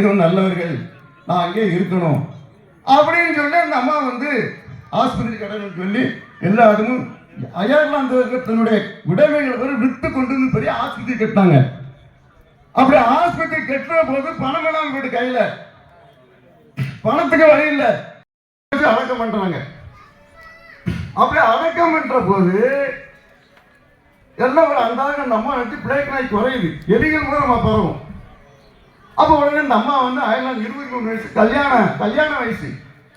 நல்லவர்கள். நான் அங்கே இருக்கணும். அப்படின்னு சொல்லி அந்த அம்மா வந்து ஆஸ்பத்திரி கடன் சொல்லி எல்லாரும் அயர்லாந்து தன்னுடைய உடைமைகளை ஒரு விட்டு கொண்டு வந்து பெரிய ஆஸ்பத்திரி கட்டினாங்க. அப்படி ஆஸ்பத்திரி கட்டுற போது பணம் எல்லாம் போயிட்டு கையில. பணத்துக்கு வழி இல்லை. அடக்கம் பண்றாங்க. அப்படி அடக்கம் பண்ற போது எல்லாம் ஒரு அந்த அம்மா வச்சு பிளேக் நாய் குறையுது. எலிகள் கூட நம்ம பரவும். அப்போ உடனே இந்த அம்மா வந்து அயர்லாந்து இருபத்தி மூணு வயசு. கல்யாண கல்யாண வயசு.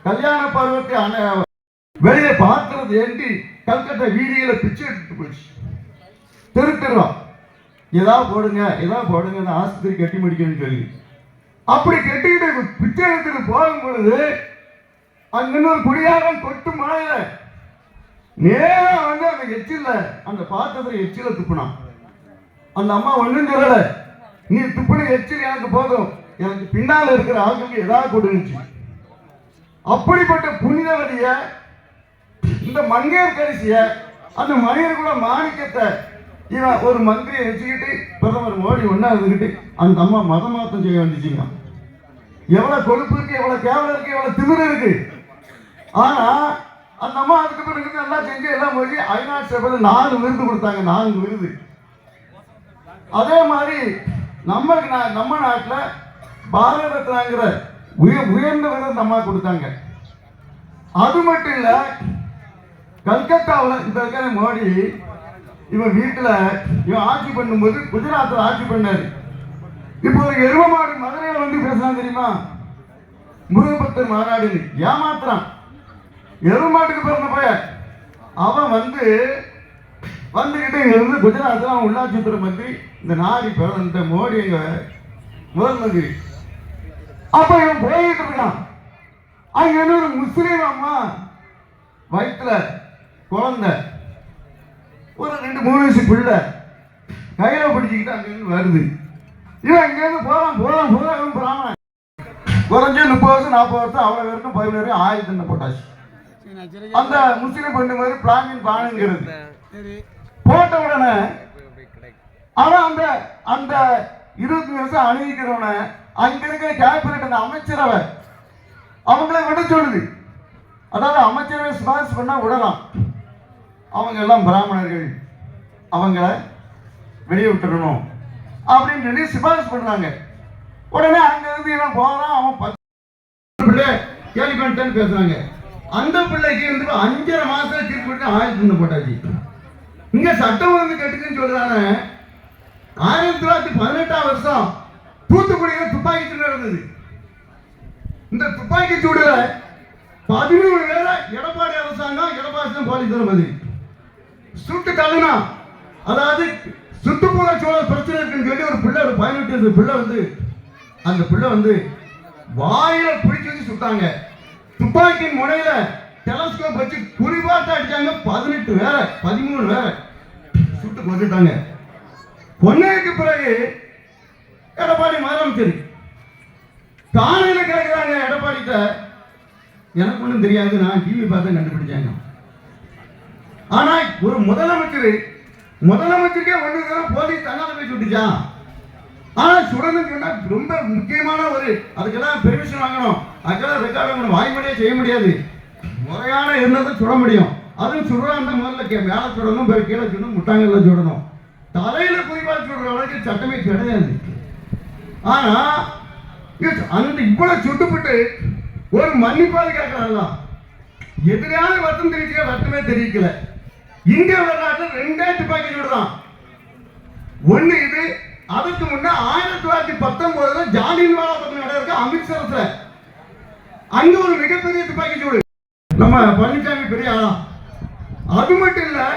கல்யாண பருவத்தை அண்ணன் வெளியே பார்க்கறது ஏண்டி? கல்கத்தா வீதியில பிச்சை எடுத்துட்டு போயிடுச்சு. தெரு ஏதாவது போடுங்க ஏதாவது போடுங்க அந்த ஆஸ்பத்திரி கட்டி முடிக்கணும்னு சொல்லி. அப்படி கட்டிக்கிட்டு பிச்சை எடுத்துட்டு போகும் பொழுது அங்க இன்னொரு குடியாரம் கொட்டு மழையில நேரம் வந்து அந்த எச்சில அந்த பாத்திரத்துல எச்சில துப்புனான். அந்த அம்மா ஒன்றும் சொல்லலை. நீ துப்புன எச்சில் எனக்கு போதும். எனக்கு பின்னால் இருக்கிற ஆளுக்கு ஏதாவது கொடுந்துச்சு அப்படிப்பட்ட புனிதவதிய இந்த மங்கையர் கரிசிய அந்த மனிதர் மாணிக்கத்தை இவன் ஒரு மந்திரியை வச்சுக்கிட்டு பிரதமர் மோடி ஒன்றா இருந்துக்கிட்டு அந்த அம்மா மத மாற்றம் செய்ய வந்துச்சுங்க எவ்வளவு கொழுப்பு இருக்கு எவ்வளவு கேவலம் இருக்கு எவ்வளவு திமிர் இருக்கு. ஆனா அந்த அம்மா அதுக்கு பிறகு நல்லா செஞ்சு எல்லாம் மொழி ஐநா சபையில் நாலு விருது கொடுத்தாங்க நான்கு விருது. அதே மாதிரி நம்ம நா- நம்ம நாட்டில் பாரத ரத்னாங்கிற உயர் உயர்ந்த விருது அம்மா கொடுத்தாங்க. அது மட்டும் இல்லை கல்கத்தாவில் இப்போ இருக்கிற மோடி இவன் வீட்டில் இவன் ஆட்சி பண்ணும்போது குஜராத்தில் ஆட்சி பண்ணாரு. இப்போ ஒரு மாடு மதுரையில் வந்து பேசலாம் தெரியுமா? முருகபக்தர் மாநாடுன்னு ஏமாத்துறான். எருமாட்டுக்கு பிறந்த பையன். அவன் வந்து வந்துக்கிட்டு இங்க இருந்து குஜராத்தில் அவன் உள்ளாட்சித்துறை மந்திரி இந்த நாரி பிறந்த மோடி எங்க முதல் மந்திரி அப்ப இவன் போயிட்டு இருக்கான். அங்க இன்னொரு முஸ்லீம் அம்மா வயிற்றுல குழந்தை ஒரு ரெண்டு மூணு வயசு பிள்ளை கையில பிடிச்சிக்கிட்டு அங்கிருந்து வருது. இவன் அங்கேருந்து போறான் போறான் போறான் இவன் பிராமணன் குறைஞ்ச முப்பது வருஷம் நாற்பது வருஷம் அவ்வளோ பேருக்கும் பதினேழு வரைக்கும் ஆயிரத்தி போட்டாச்சு. அந்த முஸ்லீம் பெண்ணு மாதிரி பிளாங்கின் பானுங்கிறது போட்ட உடனே ஆனா அந்த அந்த இருபத்தி வருஷம் அணிவிக்கிறவன அங்க இருக்கிற கேபினட் அந்த அமைச்சரவை அவங்கள விட சொல்லுது. அதாவது அமைச்சரவை சிபாரிசு பண்ணா விடலாம். அவங்க எல்லாம் பிராமணர்கள். அவங்கள வெளியே விட்டுறணும். அப்படின்னு சொல்லி சிபாரிசு பண்றாங்க. உடனே அங்க இருந்து இவன் போறான் அவன் பத்து பிள்ளை கேள்வி பண்ணிட்டேன்னு பேசுறாங்க. அந்த பிள்ளைக்கு வந்து அஞ்சரை மாசம் தீர்ப்பு ஆயுள் பண்ண போட்டாச்சு. இங்க சட்டம் ஒழுங்கு கெட்டுக்குன்னு சொல்றானே ஆயிரத்தி தொள்ளாயிரத்தி பதினெட்டாம் வருஷம் தூத்துக்குடியில் துப்பாக்கி சூடு நடந்தது. இந்த துப்பாக்கி சூடுல பதிமூணு பேரை எடப்பாடி அரசாங்கம் எடப்பாடி போலீஸ் மதி சுட்டு தள்ளுனா அதாவது சுற்றுப்புற சூழல் பிரச்சனை இருக்குன்னு சொல்லி ஒரு பிள்ளை ஒரு பதினெட்டு வயசு பிள்ளை வந்து அந்த பிள்ளை வந்து வாயில பிடிச்சு வச்சு சுட்டாங்க. துப்பாக்கியின் முனையில டெலஸ்கோப் வச்சு குறிபாட்டு அடிச்சாங்க. பதினெட்டு வேற பதிமூணு வேற. சுட்டு கொண்டுட்டாங்க. பொன்னைக்கு பிறகு எடப்பாடி முதலமைச்சர் காலையில் கேட்கிறாங்க எடப்பாடிட்ட எனக்கு ஒன்றும் தெரியாது நான் டிவி பார்த்து கண்டுபிடிச்சாங்க. ஆனா ஒரு முதலமைச்சர் முதலமைச்சருக்கே ஒன்று தான் போலீஸ் தன்னால போய் சுட்டுச்சான் ஆனா சுடணும் ரொம்ப முக்கியமான ஒரு அதுக்கெல்லாம் பெர்மிஷன் வாங்கணும். அதுக்கெல்லாம் ரெக்கார்ட் வாங்கணும். வாய்மொழியே செய்ய முடியாது. முறையான இருந்ததை சுட முடியும். அதுவும் சுடுறாங்க முதல்ல மேலே சுடணும் பிறகு கீழே சுடணும் முட்டாங்கல்ல சுடணும். தலையில குறிப்பாக சுடுற அளவுக்கு சட்டமே கிடையாது ஆனா அந்த இவ்வளவு சுட்டுப்பட்டு ஒரு மன்னிப்பாது கேட்கறாங்க எதிரான வருத்தம் தெரிவிக்க வருத்தமே தெரிவிக்கல. இந்திய வரலாற்றில் ரெண்டே துப்பாக்கி சுடுறான் ஒண்ணு இது அதுக்கு முன்ன ஆயிரத்தி தொள்ளாயிரத்தி பத்தொன்பதுல ஜாலியன் வாலாபாக் நடக்க அமித்ஷரத்துல அங்க ஒரு மிகப்பெரிய துப்பாக்கி சூடு. நம்ம பழனிசாமி பெரிய ஆளாம் அது மட்டும் இல்லை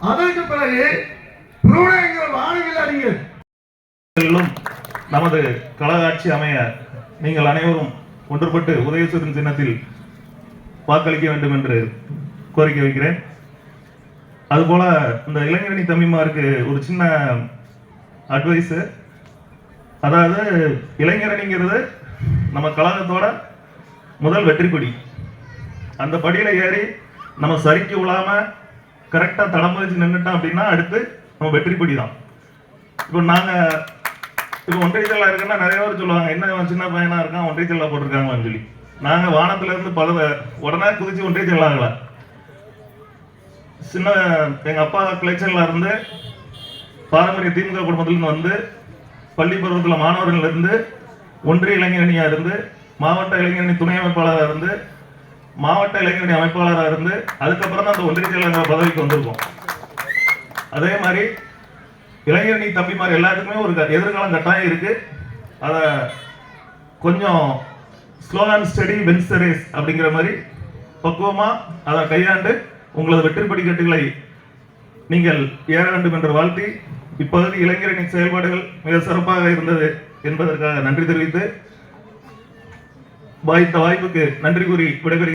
அதற்கு பிறகு புரோணயங்கள் வானவில் அறிஞர் நமது கழகாட்சி அமைய நீங்கள் அனைவரும் ஒன்றுபட்டு உதயசூரன் சின்னத்தில் வாக்களிக்க வேண்டும் என்று கோரிக்கை வைக்கிறேன். அதுபோல இந்த இளைஞரணி தம்பிமாருக்கு ஒரு சின்ன அட்வைஸு அதாவது இளைஞரணிங்கிறது நம்ம கழகத்தோட முதல் வெற்றி கொடி அந்த படியில ஏறி நம்ம சரிக்கு விழாம கரெக்டா தடம் பதிச்சு நின்றுட்டோம் அப்படின்னா அடுத்து நம்ம வெற்றி படி தான். இப்போ நாங்க இப்போ ஒன்றிய செல்லா இருக்குன்னா நிறைய பேர் சொல்லுவாங்க என்ன சின்ன பையனா இருக்கான் ஒன்றிய செல்லா போட்டிருக்காங்களான்னு சொல்லி. நாங்க வானத்துல இருந்து பல உடனே குதிச்சு ஒன்றிய செல்லாங்களா சின்ன எங்க அப்பா கிளைச்சல்ல இருந்து பாரம்பரிய திமுக குடும்பத்துலேருந்து வந்து பள்ளி பருவத்தில் மாணவர்கள் இருந்து ஒன்றிய இளைஞரணியாக இருந்து மாவட்ட இளைஞரணி துணை அமைப்பாளராக இருந்து மாவட்ட இளைஞரணி அமைப்பாளராக இருந்து அதுக்கப்புறம் தான் அந்த ஒன்றிய செயலாளர் பதவிக்கு வந்திருக்கோம். அதே மாதிரி இளைஞரணி தம்பிமார் எல்லாத்துக்குமே ஒரு எதிர்காலம் கட்டாயம் இருக்கு. அதை கொஞ்சம் slow and steady wins race அப்படிங்கிற மாதிரி பக்குவமாக அதை கையாண்டு உங்களது வெற்றி படிக்கட்டுகளை நீங்கள் ஏற வேண்டும் என்று வாழ்த்தி இப்பகுதி இளைஞரின் செயல்பாடுகள் மிக சிறப்பாக இருந்தது என்பதற்காக நன்றி தெரிவித்து வாய்த்த வாய்ப்புக்கு நன்றி கூறி விடைபெறுகிறேன்.